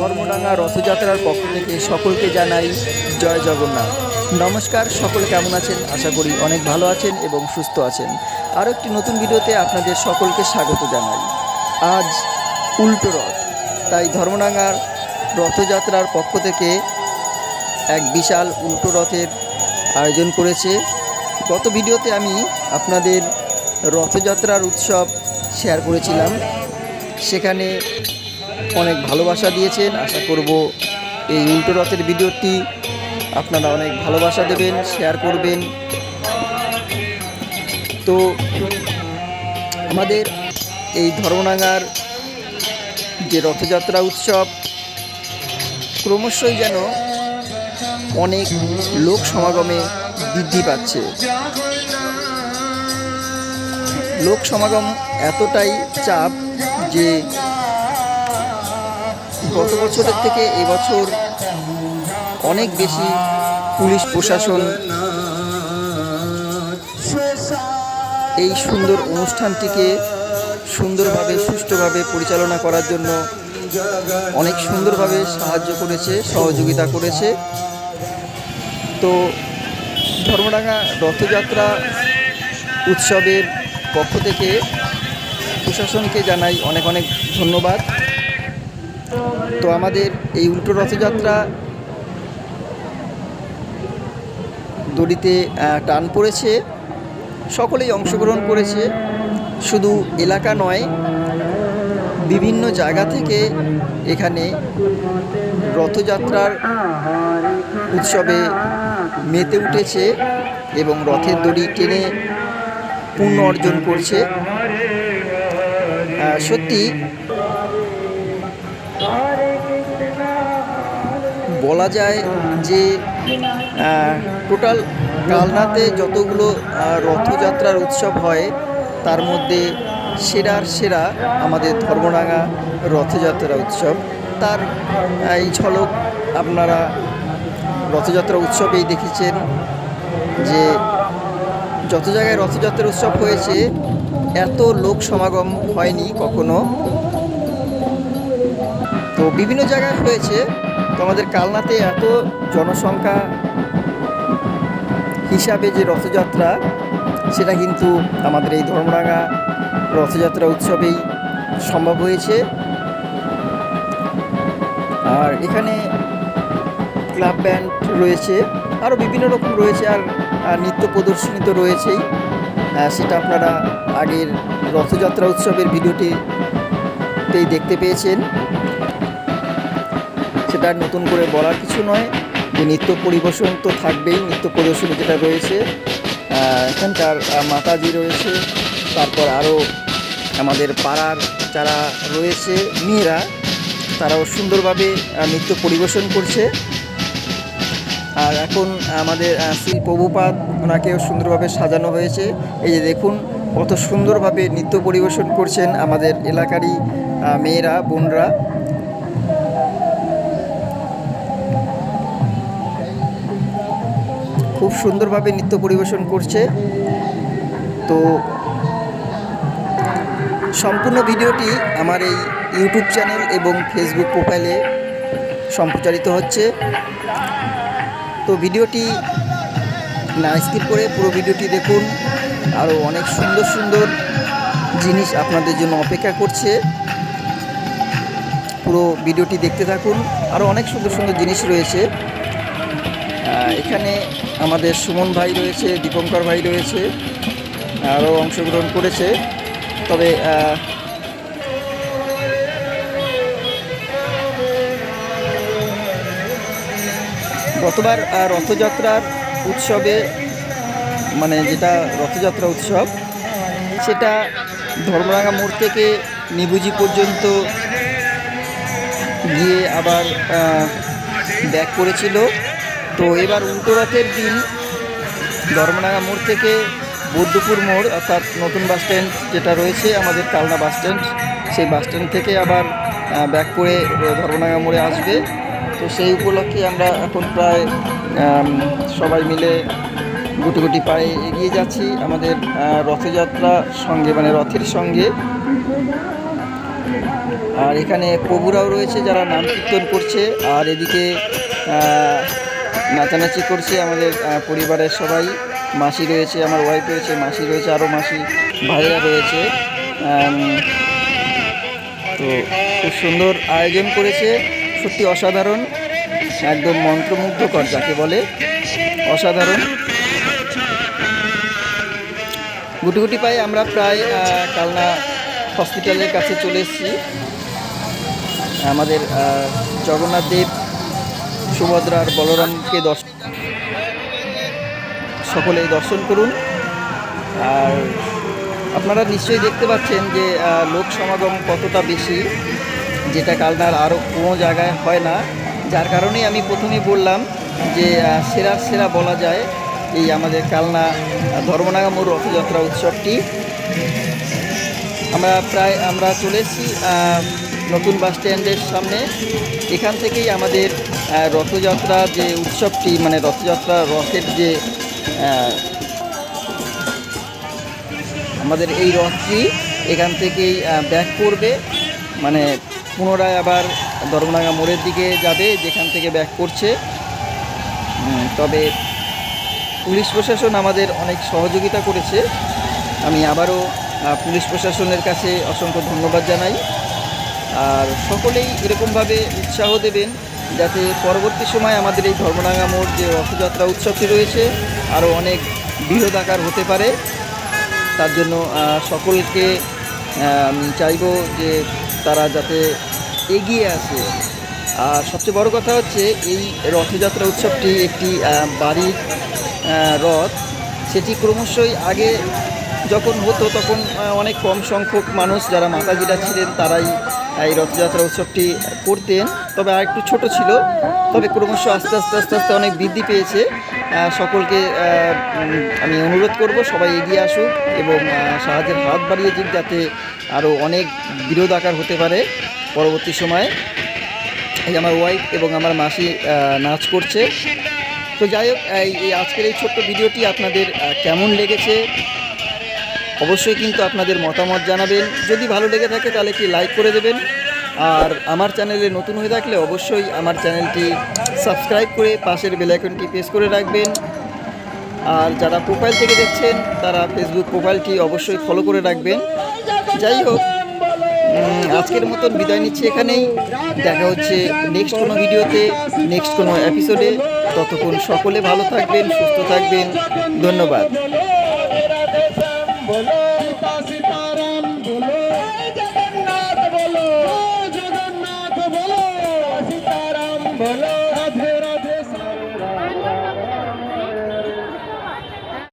ধর্মডাঙ্গা রথযাত্রার পক্ষ থেকে সকলকে জানাই জয় জগন্নাথ। নমস্কার, সকলে কেমন আছেন? আশা করি অনেক ভালো আছেন এবং সুস্থ আছেন। আরও একটি নতুন ভিডিওতে আপনাদের সকলকে স্বাগত জানাই। আজ উল্টো রথ। তাই ধর্মডাঙ্গার রথযাত্রার পক্ষ থেকে এক বিশাল উল্টো রথের আয়োজন করেছে। গত ভিডিওতে আমি আপনাদের রথযাত্রার উৎসব শেয়ার করেছিলাম। সেখানে অনেক ভালোবাসা দিয়েছেন। আশা করব এই উল্টো রথের ভিডিওটি আপনারা অনেক ভালোবাসা দেবেন শেয়ার করবেন। তো আমাদের এই ধর্মনাঙ্গার যে রথযাত্রা উৎসব, ক্রমশই যেন অনেক লোক সমাগমে বৃদ্ধি পাচ্ছে। লোক সমাগম এতটাই চাপ যে গত বছরের থেকে এবছর অনেক বেশি পুলিশ প্রশাসন এই সুন্দর অনুষ্ঠানটিকে সুন্দরভাবে, সুষ্ঠুভাবে পরিচালনা করার জন্য অনেক সুন্দরভাবে সাহায্য করেছে, সহযোগিতা করেছে। তো ধর্মডাঙ্গা রথযাত্রা উৎসবের পক্ষ থেকে প্রশাসনকে জানাই অনেক অনেক ধন্যবাদ। তো আমাদের এই উল্টো রথযাত্রা দড়িতে টান পড়েছে। সকলেই অংশগ্রহণ করেছে। শুধু এলাকা নয়, বিভিন্ন জায়গা থেকে এখানে রথযাত্রার উৎসবে মেতে উঠেছে এবং রথের দড়ি টেনে পুণ্য অর্জন করছে। সত্যি, বলা যায় যে টোটাল কালনাতে যতগুলো রথযাত্রার উৎসব হয়, তার মধ্যে সেরার সেরা আমাদের ধর্মডাঙ্গা রথযাত্রা উৎসব। তার এই ঝলক আপনারা রথযাত্রা উৎসবেই দেখেছেন যে যত জায়গায় রথযাত্রা উৎসব হয়েছে, এত লোক সমাগম হয়নি কখনো। তো বিভিন্ন জায়গায় হয়েছে। তো আমাদের কালনাতে এত জনসংখ্যা হিসাবে যে রথযাত্রা, সেটা কিন্তু আমাদের এই ধর্মরাঙা রথযাত্রা উৎসবেই সম্ভব হয়েছে। আর এখানে ক্লাব ব্যান্ড রয়েছে আরও বিভিন্ন রকম রয়েছে। আর নৃত্য প্রদর্শনী তো রয়েছেই। সেটা আপনারা আগের রথযাত্রা উৎসবের ভিডিওটিতেই দেখতে পেয়েছেন। সেটা নতুন করে বলার কিছু নয় যে নৃত্য পরিবেশন তো থাকবেই, নৃত্য প্রদর্শনী যেটা রয়েছে। এখানকার মাতাজি রয়েছে, তারপর আরও আমাদের পাড়ার যারা রয়েছে, মেয়েরা, তারাও সুন্দরভাবে নৃত্য পরিবেশন করছে। আর এখন আমাদের শ্রী প্রভুপাদ ওনাকেও সুন্দরভাবে সাজানো হয়েছে। এই যে দেখুন, কত সুন্দরভাবে নৃত্য পরিবেশন করছেন আমাদের এলাকারই মেয়েরা, বোনরা। খুব সুন্দরভাবে নৃত্য পরিবেশন করছে। তো সম্পূর্ণ ভিডিওটি আমার এই ইউটিউব চ্যানেল এবং ফেসবুক প্রোফাইলে সম্প্রচারিত হচ্ছে। তো ভিডিওটি না স্কিপ করে পুরো ভিডিওটি দেখুন। আরও অনেক সুন্দর সুন্দর জিনিস আপনাদের জন্য অপেক্ষা করছে। পুরো ভিডিওটি দেখতে থাকুন। আরও অনেক সুন্দর সুন্দর জিনিস রয়েছে। এখানে আমাদের সুমন ভাই রয়েছে, দীপঙ্কর ভাই রয়েছে আরও অংশগ্রহণ করেছে। তবে গতবার রথযাত্রার উৎসবে মানে যেটা রথযাত্রা উৎসব, সেটা ধর্মরাঙ্গা মোড় থেকে নিবুজি পর্যন্ত গিয়ে আবার ব্যাক করেছিল। তো এবার উল্টো রথের দিন ধর্মনাঙ্গা মোড় থেকে বৌদ্ধপুর মোড়, অর্থাৎ নতুন বাস স্ট্যান্ড যেটা রয়েছে, আমাদের কালনা বাস স্ট্যান্ড, সেই বাস স্ট্যান্ড থেকে আবার ব্যাক করে ধর্মনাঙ্গা মোড়ে আসবে। তো সেই উপলক্ষে আমরা এখন প্রায় সবাই মিলে গুটি গুটি পায়ে এগিয়ে যাচ্ছি আমাদের রথযাত্রা সঙ্গে মানে রথের সঙ্গে। আর এখানে প্রভুরাও রয়েছে যারা নাম কীর্তন করছে, আর এদিকে নাচানাচি করছে আমাদের পরিবারের সবাই। মাসি রয়েছে, আমার ওয়াইফ রয়েছে, মাসি রয়েছে আরও মাসি ভাইয়া রয়েছে। তো খুব সুন্দর আয়োজন করেছে। সত্যি অসাধারণ, একদম মন্ত্রমুগ্ধকর যাকে বলে অসাধারণ। গুটি গুটি পায়ে আমরা প্রায় কালনা হসপিটালের কাছে চলে এসেছি। আমাদের জগন্নাথ দেব সুভদ্রার বলরামকে দর্শ সকলেই দর্শন করুন। আর আপনারা নিশ্চয়ই দেখতে পাচ্ছেন যে লোক সমাগম কতটা বেশি। যেটা কালনার আরও কোনো জায়গায় হয় না। যার কারণেই আমি প্রথমে বললাম যে সেরার সেরা বলা যায় এই আমাদের কালনা আহ, ধর্মনাগামুর রথযাত্রা উৎসবটি। আমরা প্রায় আমরা চলে এসেছি নতুন বাস স্ট্যান্ডের সামনে। এখান থেকেই আমাদের রথযাত্রা যে উৎসবটি মানে রথযাত্রা রথের যে আমাদের এই রথটি এখান থেকেই ব্যাক করবে। মানে পুনরায় আবার ধর্মনাগা মোড়ের দিকে যাবে, যেখান থেকে ব্যাক করছে। তবে পুলিশ প্রশাসন আমাদের অনেক সহযোগিতা করেছে। আমি আবারও পুলিশ প্রশাসনের কাছে অসংখ্য ধন্যবাদ জানাই। আর সকলেই এরকমভাবে উৎসাহ দেবেন, যাতে পরবর্তী সময় আমাদের এই ধর্মনাঙ্গা মোড় যে রথযাত্রা উৎসবটি রয়েছে, আরও অনেক বৃহৎ আকার হতে পারে। তার জন্য সকলকে চাইব যে তারা যাতে এগিয়ে আসে। আর সবচেয়ে বড় কথা হচ্ছে, এই রথযাত্রা উৎসবটি একটি বাড়ির রথ। সেটি ক্রমশই আগে যখন হতো তখন অনেক কম সংখ্যক মানুষ যারা মাতাজিরা ছিলেন, তারাই এই রথযাত্রা উৎসবটি করতেন। তবে আর একটু ছোট ছিল, তবে ক্রমশ আস্তে আস্তে আস্তে আস্তে অনেক বৃদ্ধি পেয়েছে। সকলকে আমি অনুরোধ করব, সবাই এগিয়ে আসুক এবং সাহায্যের হাত বাড়িয়ে দিক যাতে আরও অনেক বিরোধ আকার হতে পারে পরবর্তী সময়ে। এই আমার ওয়াইফ এবং আমার মাসি নাচ করছে। তো যাই হোক, এই আজকের এই ছোট্ট ভিডিওটি আপনাদের কেমন লেগেছে? অবশ্যই কিন্তু আপনাদের মতামত জানাবেন। যদি ভালো লেগে থাকে তাহলে কি লাইক করে দেবেন। আর আমার চ্যানেলে নতুন হয়ে থাকলে অবশ্যই আমার চ্যানেলটি সাবস্ক্রাইব করে পাশের বেলাইকনটি প্রেস করে রাখবেন। আর যারা প্রোফাইল থেকে দেখছেন, তারা ফেসবুক প্রোফাইলটি অবশ্যই ফলো করে রাখবেন। যাই হোক আজকের মতন বিদায় নিচ্ছি এখানেই। দেখা হচ্ছে নেক্সট কোনো ভিডিওতে নেক্সট কোনো এপিসোডে ততক্ষণ সকলে ভালো থাকবেন, সুস্থ থাকবেন। ধন্যবাদ।